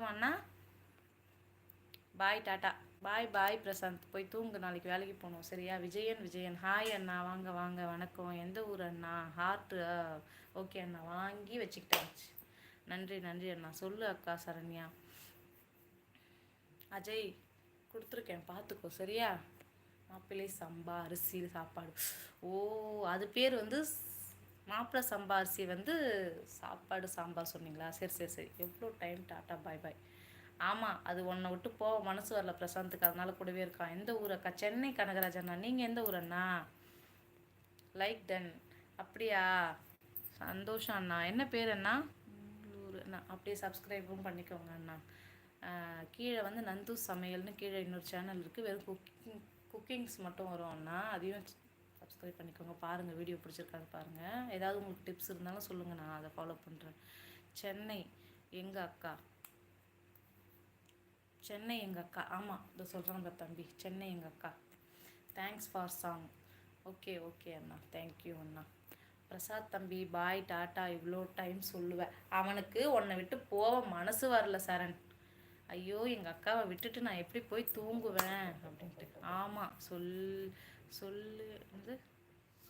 போதுமாண்ணா பாய் tata பாய் பாய் பிரசாந்த் போய் தூங்கு நாளைக்கு வேலைக்கு போகணும் சரியா? விஜயன் விஜயன் ஹாய் அண்ணா வாங்க வாங்க வணக்கம் எந்த ஊர் அண்ணா? ஹார்ட்டு ஓகே அண்ணா. வாங்கி வச்சுக்கிட்டாச்சு நன்றி நன்றி அண்ணா. சொல்லு அக்கா சரண்யா. அஜய் கொடுத்துருக்கேன் பார்த்துக்கோ சரியா? மாப்பிள்ளை சம்பா அரிசி சாப்பாடு. ஓ அது பேர் வந்து மாப்பிள்ளை சம்பாரிசி வந்து சாப்பாடு சாம்பார் சொன்னீங்களா? சரி சரி சரி. எவ்வளோ டைம் டாட்டா பாய் பாய் ஆமாம் அது உன்னை விட்டு போக மனசு வரல பிரசாந்துக்கு அதனால கூடவே இருக்கான் எந்த ஊரக்கா சென்னை கனகராஜண்ணா. நீங்கள் எந்த ஊரண்ணா? லைக் டன் அப்படியா? சந்தோஷம் அண்ணா. என்ன பேர் அண்ணா? அண்ணா. அப்படியே சப்ஸ்கிரைபும் பண்ணிக்கோங்க அண்ணா. கீழே வந்து நந்து சமையல்னு கீழே இன்னொரு சேனல் இருக்குது வெறும் குக்கிங் குக்கிங்ஸ் மட்டும் வரும் அண்ணா. அதையும் சப்ஸ்கிரைப் பண்ணிக்கோங்க. பாருங்கள் வீடியோ பிடிச்சிருக்கான்னு பாருங்கள் ஏதாவது உங்களுக்கு டிப்ஸ் இருந்தாலும் சொல்லுங்கள் நான் அதை ஃபாலோ பண்ணுறேன் சென்னை எங்கள் அக்கா? சென்னை எங்கள் அக்கா? ஆமாம் இதை சொல்கிறாங்க தம்பி. சென்னை எங்கள் அக்கா. Thanks for song okay okay Anna. Thank you அண்ணா. பிரசாத் தம்பி பாய் டாட்டா. இவ்வளோ டைம் சொல்லுவேன் அவனுக்கு உன்னை விட்டு போக மனசு வரல சரண். ஐயோ எங்கள் அக்காவை விட்டுட்டு நான் எப்படி போய் தூங்குவேன்? அப்படின்ட்டு. ஆமாம் சொல் சொல்லு வந்து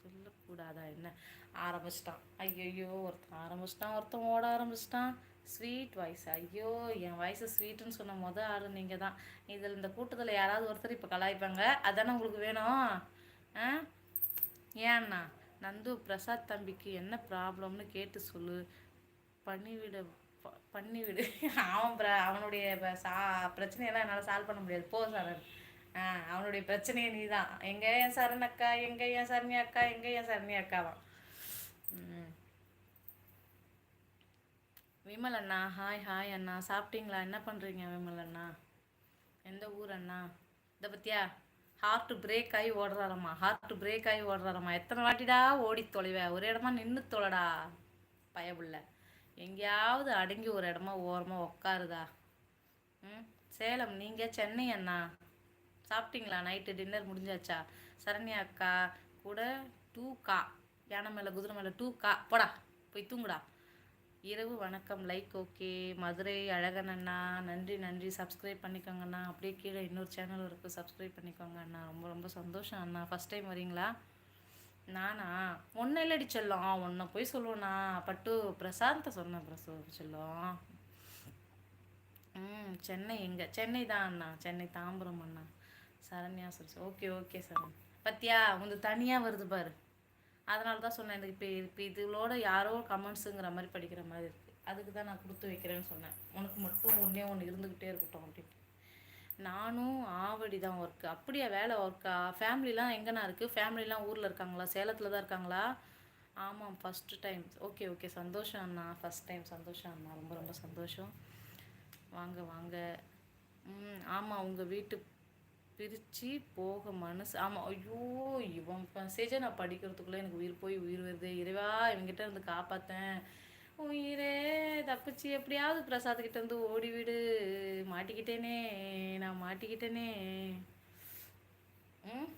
சொல்லக்கூடாதா என்ன? ஆரம்பிச்சிட்டான். ஐயோ ஒருத்தன் ஆரம்பிச்சிட்டான் ஒருத்தன் ஓட ஆரம்பிச்சிட்டான். ஸ்வீட் வாய்ஸ் ஐயோ என் வாய்ஸு ஸ்வீட்டுன்னு சொன்ன முத ஆறு நீங்கள் தான் இதில் இந்த கூட்டத்தில் யாராவது ஒருத்தர் இப்போ கலாய்ப்பாங்க? அதானே உங்களுக்கு வேணும். ஆ? ஏன்னா நந்து பிரசாத் தம்பிக்கு என்ன ப்ராப்ளம்னு கேட்டு சொல்லு. பண்ணிவிட ப- பண்ணிவிடு. அவன் அவனுடைய ப- சா பிரச்சனையெல்லாம் என்னால் சால்வ் பண்ண முடியாது. போ சார் அவனுடைய பிரச்சனையே நீ தான் எங்கே என் சரண் அக்கா எங்கே என் சரணி அக்கா எங்கே என் சரணி அக்காவான் விமல் அண்ணா ஹாய் ஹாய் அண்ணா. சாப்பிட்டீங்களா? என்ன பண்ணுறீங்க விமல் அண்ணா? எந்த ஊர் அண்ணா? இதை பத்தியா? ஹார்ட் பிரேக் ஆகி ஓடுறாரம்மா. ஹார்ட் பிரேக் ஆகி ஓடுறாரம்மா. எத்தனை வாட்டிடா ஓடி தொலைவ? ஒரு இடமா நின்று தொலைடா பயபுள்ள. எங்கேயாவது அடங்கி ஒரு இடமா ஓரமாக உக்காருதா? ம் சேலம் நீங்கள் சென்னை அண்ணா. சாப்பிட்டீங்களா? Night dinner முடிஞ்சாச்சா? சரண்யா அக்கா கூட டூ கா. யானை மேலே குதிரை மேலே டூ கா. போடா போய் தூங்குடா. இரவு வணக்கம். Like okay. மதுரை அழகன் அண்ணா நன்றி நன்றி. சப்ஸ்கிரைப் பண்ணிக்கோங்க அண்ணா அப்படியே கீழே இன்னொரு சேனல் இருக்குது சப்ஸ்கிரைப் பண்ணிக்கோங்க அண்ணா. ரொம்ப ரொம்ப சந்தோஷம் அண்ணா. ஃபஸ்ட் டைம் வரீங்களா? நானா? ஒன்றை இல்லடி செல்லம். ஒன்றை போய் சொல்லுவேண்ணா. பட்டு பிரசாந்தை சொன்னேன் பிரசு செல்லம். ம் சென்னை எங்கே? சென்னை தான் அண்ணா. சென்னை தாம்பரம் அண்ணா. Saranya sir okay okay Saran பத்தியா? உங்க தனியாக வருது பாரு. அதனால தான் சொன்னேன். எனக்கு இப்போ இப்போ இதுகளோட யாரோ கமெண்ட்ஸுங்கிற மாதிரி படிக்கிற மாதிரி இருக்குது அதுக்கு தான் நான் கொடுத்து வைக்கிறேன்னு சொன்னேன். உனக்கு மட்டும் ஒன்றே ஒன்று இருந்துக்கிட்டே இருக்கட்டும் அப்படின்ட்டு நானும் ஆவடி தான் ஒர்க்கு அப்படியா வேலை ஒர்க்கா ஃபேமிலிலாம் எங்கேண்ணா இருக்குது ஃபேமிலிலாம் ஊரில் இருக்காங்களா? சேலத்தில் தான் இருக்காங்களா? ஆமாம் ஃபஸ்ட்டு டைம் ஓகே ஓகே சந்தோஷம் அண்ணா. ஃபஸ்ட் டைம் சந்தோஷம் அண்ணா. ரொம்ப ரொம்ப சந்தோஷம். வாங்க வாங்க. ம் ஆமாம் உங்கள் வீட்டு பிரித்து போக மனசு. ஆமாம் ஐயோ இவன் மெசேஜை நான் படிக்கிறதுக்குள்ளே எனக்கு உயிர் போய் உயிர் வருது. இறைவா இவங்கிட்ட இருந்து காப்பாற்றேன் உயிரே தப்பிச்சு எப்படியாவது பிரசாத்கிட்ட இருந்து ஓடி விடு மாட்டிக்கிட்டேனே நான் மாட்டிக்கிட்டேனே. ம்?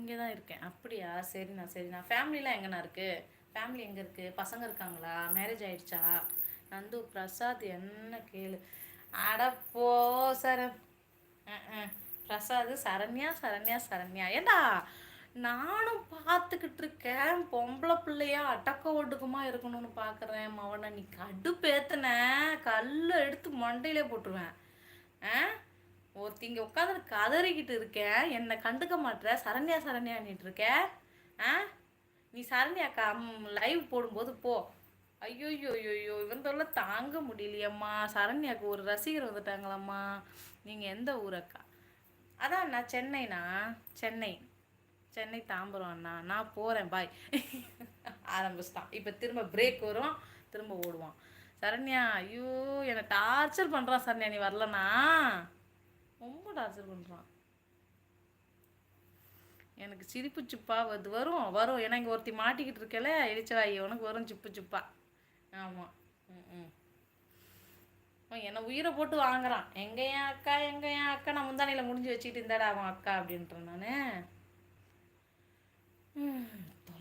இங்கே தான் இருக்கேன். அப்படியா? சரிண்ணா சரிண்ணா. ஃபேமிலிலாம் எங்கண்ணா இருக்குது ஃபேமிலி எங்கே இருக்குது பசங்க இருக்காங்களா? மேரேஜ் ஆயிடுச்சா? நந்து பிரசாத் என்ன கேளு. அடப்போ சர சரண். பிரசாத் சரண்யா சரண்யா சரண்யா. ஏண்டா? நானும் பார்த்துக்கிட்டு இருக்கேன் பொம்பளை பிள்ளையா அடக்க ஒடுக்கமா இருக்கணும்னு பார்க்குறேன் மவனை. நீ கடுப்பேத்துன கல் எடுத்து மண்டையிலே போட்டுருவேன். ஆ? ஒருத்திங்க உட்காந்து கதறிக்கிட்டு இருக்கேன். என்னை கண்டுக்க மாட்டேற சரண்யா சரண்யான்னிட்டு இருக்க. ஆ? நீ சரண்யாக்கா லைவ் போடும்போது போ. ஐயோ ஐயோ இவன் தொல்லை தாங்க முடியலையம்மா. சரண்யாவுக்கு ஒரு ரசிகர் வந்துட்டாங்களாம்மா. நீங்கள் எந்த ஊரக்கா? அதான் அண்ணா சென்னைண்ணா. சென்னை. சென்னை தாம்பரம் அண்ணா. நான் போகிறேன் பாய் ஆரம்பிச்சிட்டான். இப்போ திரும்ப பிரேக் வரும். திரும்ப ஓடுவான். சரண்யா ஐயோ என்னை டார்ச்சர் பண்ணுறான் சரண்யா. நீ வரலனா ரொம்ப டார்ச்சர் பண்ணுறான் எனக்கு சிரிப்பு சிப்பா வருது வரும். வரும். ஏன்னா இங்கே ஒருத்தி மாட்டிக்கிட்டு இருக்கல எரிச்சவாயி உனக்கு வரும் சிப்பு சிப்பா. ஆமாம் ம் ம் என்னை உயிரை போட்டு வாங்குறான். எங்க என் அக்கா எங்க என் அக்கா? நான் முந்தானையில் முடிஞ்சு வச்சுக்கிட்டு இருந்தாடா அவன் அக்கா அப்படின்ட்டு நான்.